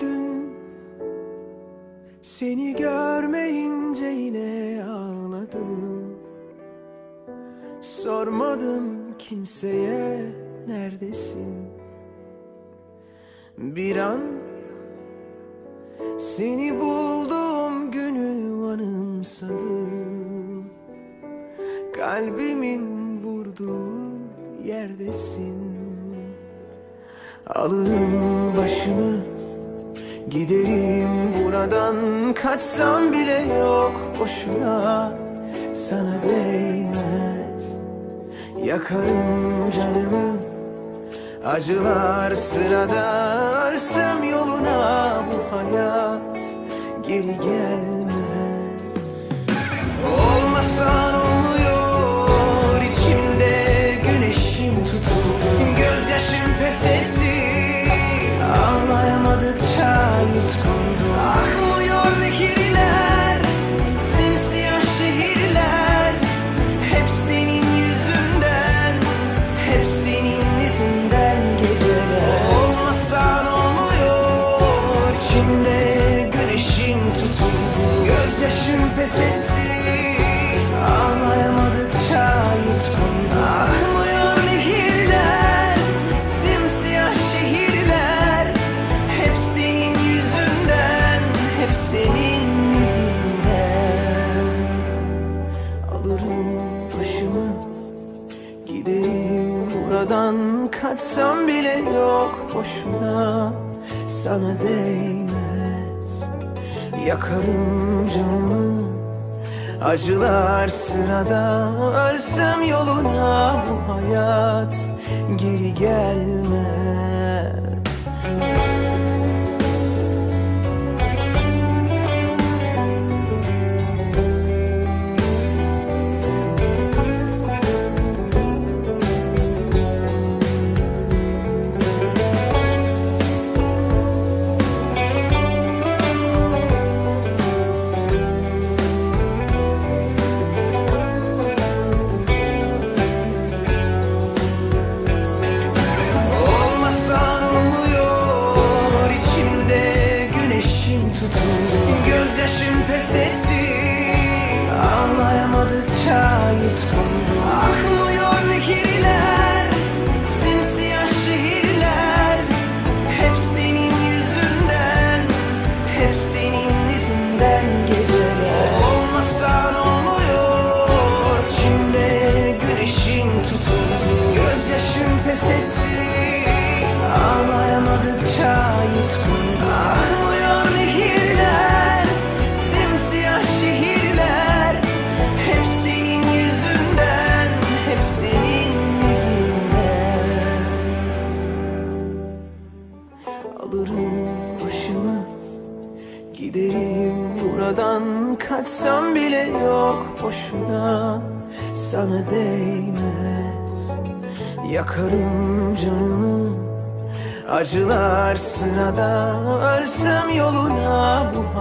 Dün seni görmeyince yine ağladım. Sormadım kimseye neredesin. Bir an seni bulduğum günü anımsadım. Kalbimin vurduğu yerdesin. Alırım başımı Giderim buradan kaçsam bile yok boşuna. Sana değmez. Yakarım canımı. Acılar sırada Örsem yoluna bu hayat. Geri gelmez içimde güneşin tutuldu Gözyaşım pes etti. Ağlayamadıkça yutkundu Akmıyor nehirler Simsiyah şehirler. Hep senin yüzünden Hep senin izinden. Alırım başımı Giderim buradan. Kaçsam bile yok boşuna. Sana değmez Yakarım canımı. Acılar sırada. Ölsem yoluna bu hayat. Geri gelmez tutuldu Gözyaşım pes etti. Ağlayamadıkça yutkundu. Akmıyor buradan Kaçsam bile yok boşuna. Sana değmez. Yakarım canımı. Acılar sırada Ölsem yoluna bu